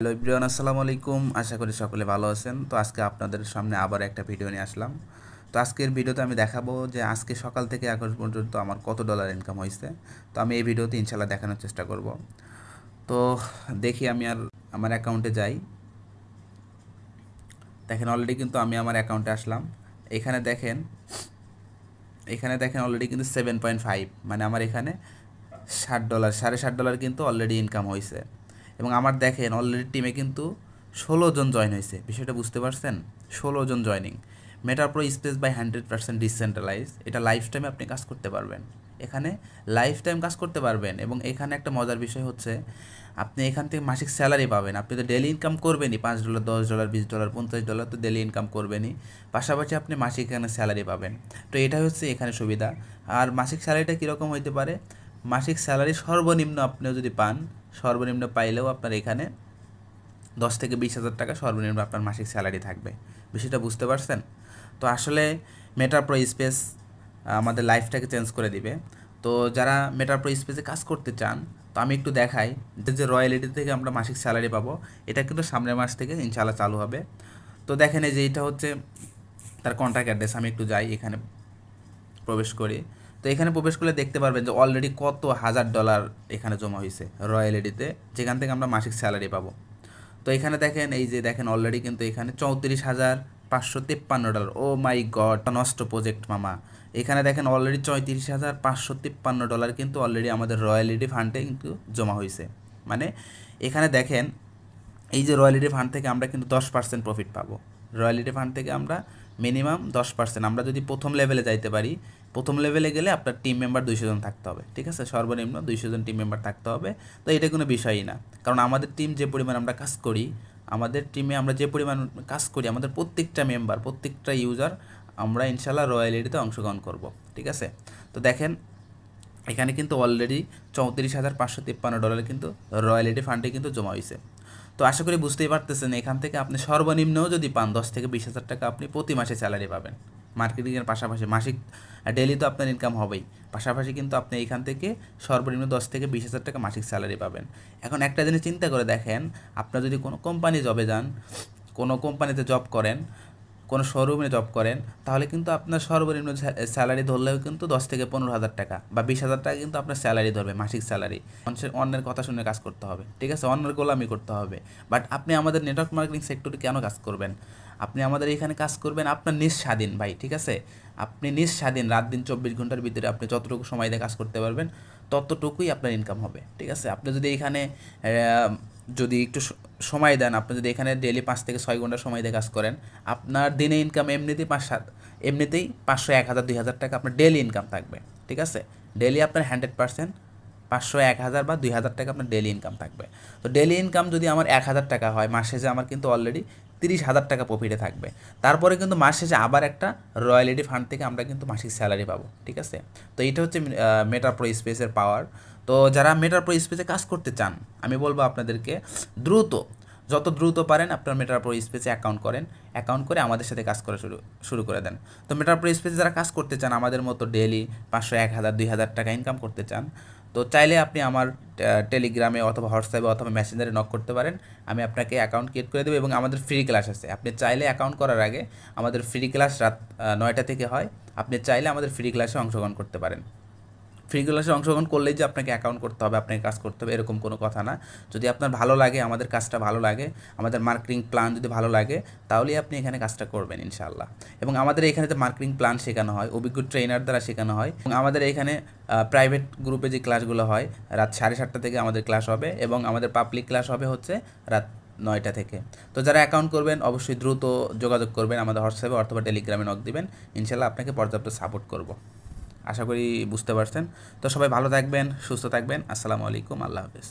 Hello ইব্রিয়ান আসসালামু আলাইকুম। আশা করি সকলে ভালো আছেন। তো আজকে আপনাদের সামনে আবার একটা ভিডিও নিয়ে আসলাম। তো আজকের ভিডিওতে আমি দেখাবো যে আজকে সকাল থেকে এখন পর্যন্ত আমার কত ডলার ইনকাম হয়েছে। তো আমি এই ভিডিওতে ইনশাল্লাহ দেখানোর চেষ্টা করব। তো দেখি আমি আর আমার অ্যাকাউন্টে যাই। দেখেন অলরেডি কিন্তু আমি আমার অ্যাকাউন্টে আসলাম। এখানে দেখেন এখানে দেখেন অলরেডি কিন্তু সেভেন পয়েন্ট ফাইভ মানে আমার এখানে ষাট ডলার সাড়ে ষাট ডলার কিন্তু অলরেডি ইনকাম হয়েছে। এবং আমার দেখেন অলরেডি টিমে কিন্তু ষোলো জন জয়েন হয়েছে। বিষয়টা বুঝতে পারছেন? ষোলো জন joining matter pro space by hundred percent decentralize এটা লাইফ টাইমে আপনি কাজ করতে পারবেন। এখানে লাইফ টাইম কাজ করতে পারবেন এবং এখানে একটা মজার বিষয় হচ্ছে, আপনি এখান থেকে মাসিক স্যালারি পাবেন। আপনি তো ডেলি ইনকাম করবেনই। পাঁচ ডলার দশ ডলার বিশ ডলার পঞ্চাশ ডলার তো ডেলি ইনকাম করবেনই। পাশাপাশি আপনি মাসিক এখানে স্যালারি পাবেন। তো এটা হচ্ছে এখানে সুবিধা। আর মাসিক স্যালারিটা কীরকম হইতে পারে? মাসিক স্যালারি সর্বনিম্ন আপনিও যদি পান সর্বনিম্ন পাইলেও আপনার এখানে দশ থেকে বিশ হাজার টাকা সর্বনিম্ন আপনার মাসিক স্যালারি থাকবে। বিষয়টা বুঝতে পারছেন? তো আসলে মেটার প্রো স্পেস আমাদের লাইফটাকে চেঞ্জ করে দিবে। তো যারা মেটার প্রো স্পেসে কাজ করতে চান, তো আমি একটু দেখাই যে যে রয়্যালিটি থেকে আমরা মাসিক স্যালারি পাবো, এটা কিন্তু সামনের মাস থেকে ইনশাল্লাহ চালু হবে। তো দেখেন এই যে এটা হচ্ছে তার কন্ট্যাক্ট অ্যাড্রেস আমি একটু যাই এখানে প্রবেশ করি। তো এখানে প্রবেশ করলে দেখতে পারবেন যে অলরেডি কত হাজার ডলার এখানে জমা হয়েছে রয়্যালিটিতে যেখান থেকে আমরা মাসিক স্যালারি পাবো। তো এখানে দেখেন, এই যে দেখেন অলরেডি কিন্তু এখানে চৌত্রিশ হাজার পাঁচশো তিপ্পান্ন ডলার ও মাই গড নষ্ট প্রজেক্ট মামা। এখানে দেখেন অলরেডি চৌত্রিশ হাজার পাঁচশো তিপ্পান্ন ডলার কিন্তু অলরেডি আমাদের রয়্যালিটি ফান্ডে কিন্তু জমা হয়েছে মানে এখানে দেখেন, এই যে রয়্যালিটি ফান্ড থেকে আমরা কিন্তু দশ পার্সেন্ট প্রফিট পাবো। রয়্যালিটি ফান্ড থেকে আমরা মিনিমাম দশ পার্সেন্ট আমরা যদি প্রথম লেভেলে যাইতে পারি, প্রথম লেভেলে গেলে আপনার টিম মেম্বার দুইশো জন থাকতে হবে, ঠিক আছে? সর্বনিম্ন দুইশো জন টিম মেম্বার থাকতে হবে। তো এটা কোনো বিষয়ই না। কারণ আমাদের টিম যে পরিমাণ আমরা কাজ করি, আমাদের টিমে আমরা যে পরিমাণ কাজ করি, আমাদের প্রত্যেকটা মেম্বার প্রত্যেকটা ইউজার আমরা ইনশাল্লাহ রয়্যালিটিতে অংশগ্রহণ করব, ঠিক আছে? তো দেখেন, এখানে কিন্তু অলরেডি চৌত্রিশ হাজার পাঁচশো তিপ্পান্ন ডলার কিন্তু রয়্যালিটি ফান্ডে কিন্তু জমা হয়েছে তো আশা করি বুঝতেই পারতেছেন, এখান থেকে আপনি সর্বনিম্নও যদি পান দশ থেকে বিশ হাজার টাকা, আপনি প্রতি মাসে স্যালারি পাবেন। মার্কেটিংয়ের পাশাপাশি, মাসিক ডেলি তো আপনার ইনকাম হবেই। পাশাপাশি কিন্তু আপনি এখান থেকে সর্বনিম্ন দশ থেকে বিশ হাজার টাকা মাসিক স্যালারি পাবেন। এখন একটা জিনিস চিন্তা করে দেখেন, আপনার যদি কোনো কোম্পানি জবে যান, কোনো কোম্পানিতে জব করেন কোনো শোরুমে জব করেন, তাহলে কিন্তু আপনার সর্বনিম্ন স্যালারি ধরলেও কিন্তু দশ থেকে পনেরো হাজার টাকা বা বিশ হাজার টাকা কিন্তু আপনার স্যালারি ধরবে, মাসিক স্যালারি মানুষের অন্যের কথা শুনে কাজ করতে হবে, ঠিক আছে? অন্যের গোলামি করতে হবে। বাট আপনি আমাদের নেটওয়ার্ক মার্কেটিং সেক্টরে কেন কাজ করবেন? আপনি আমাদের এখানে কাজ করবেন আপনার নিজ স্বাধীন ভাই, ঠিক আছে? আপনি নিজ স্বাধীন, রাত দিন চব্বিশ ঘণ্টার ভিতরে আপনি যতটুকু সময় দিয়ে কাজ করতে পারবেন, ততটুকুই আপনার ইনকাম হবে, ঠিক আছে? আপনি যদি এখানে যদি একটু সময় দেন। আপনি যদি এখানে ডেলি পাঁচ থেকে ছয় ঘণ্টা সময় দিয়ে কাজ করেন, আপনার দিনে ইনকাম এমনিতেই পাঁচ সাত, এমনিতেই পাঁচশো, এক হাজার, দুই হাজার টাকা আপনার ডেলি ইনকাম থাকবে। ঠিক আছে? ডেলি আপনার হান্ড্রেড পার্সেন্ট পাঁচশো, এক হাজার বা দুই হাজার টাকা আপনার ডেলি ইনকাম থাকবে। তো ডেলি ইনকাম যদি আমার এক হাজার টাকা হয়, মাস শেষে আমার কিন্তু অলরেডি তিরিশ হাজার টাকা প্রফিটে থাকবে। তারপরে কিন্তু মাস শেষে আবার একটা রয়্যালিটি ফান্ড থেকে আমরা কিন্তু মাসিক স্যালারি পাবো, ঠিক আছে? তো এটা হচ্ছে মেটার প্রো স্পেসের পাওয়ার তো যারা মেটার প্রো স্পেসে কাজ করতে চান, আমি বলব আপনাদেরকে দ্রুত, যত দ্রুত পারেন আপনার মেটার প্রো স্পেসে অ্যাকাউন্ট করেন অ্যাকাউন্ট করে আমাদের সাথে কাজ করা শুরু শুরু করে দেন। তো মেটার প্রো স্পেসে যারা কাজ করতে চান, আমাদের মতো ডেলি পাঁচশো, এক হাজার, দুই হাজার টাকা ইনকাম করতে চান তো চাইলে আপনি আমার টেলিগ্রামে অথবা হোয়াটসঅ্যাপে অথবা মেসেঞ্জারে নক করতে পারেন। আমি আপনাকে অ্যাকাউন্ট ক্রিয়েট করে দেবো এবং আমাদের ফ্রি ক্লাস আছে। আপনি চাইলে অ্যাকাউন্ট করার আগে আমাদের ফ্রি ক্লাস রাত নয়টা থেকে হয়। আপনি চাইলে আমাদের ফ্রি ক্লাসে অংশগ্রহণ করতে পারেন। ফ্রি ক্লাসে অংশগ্রহণ করলেই যে আপনাকে অ্যাকাউন্ট করতে হবে, আপনাকে কাজ করতে হবে, এরকম কোনো কথা না। যদি আপনার ভালো লাগে, আমাদের কাজটা ভালো লাগে, আমাদের মার্কেটিং প্ল্যান যদি ভালো লাগে, তাহলেই আপনি এখানে কাজটা করবেন ইনশাআল্লাহ। এবং আমাদের এখানে যে মার্কেটিং প্ল্যান শেখানো হয়, অভিজ্ঞ ট্রেনার দ্বারা শেখানো হয়, এবং আমাদের এখানে প্রাইভেট গ্রুপে যে ক্লাসগুলো হয়, রাত সাড়ে সাতটা থেকে আমাদের ক্লাস হবে, এবং আমাদের পাবলিক ক্লাস হবে হচ্ছে রাত নয়টা থেকে। তো যারা অ্যাকাউন্ট করবেন, অবশ্যই দ্রুত যোগাযোগ করবেন, আমাদের হোয়াটসঅ্যাপে অথবা টেলিগ্রামে নক দিবেন ইনশাল্লাহ আপনাকে পর্যাপ্ত সাপোর্ট করব। আশা করি বুঝতে পারছেন। তো সবাই ভালো থাকবেন সুস্থ থাকবেন। আসসালামু আলাইকুম আল্লাহ হাফেজ।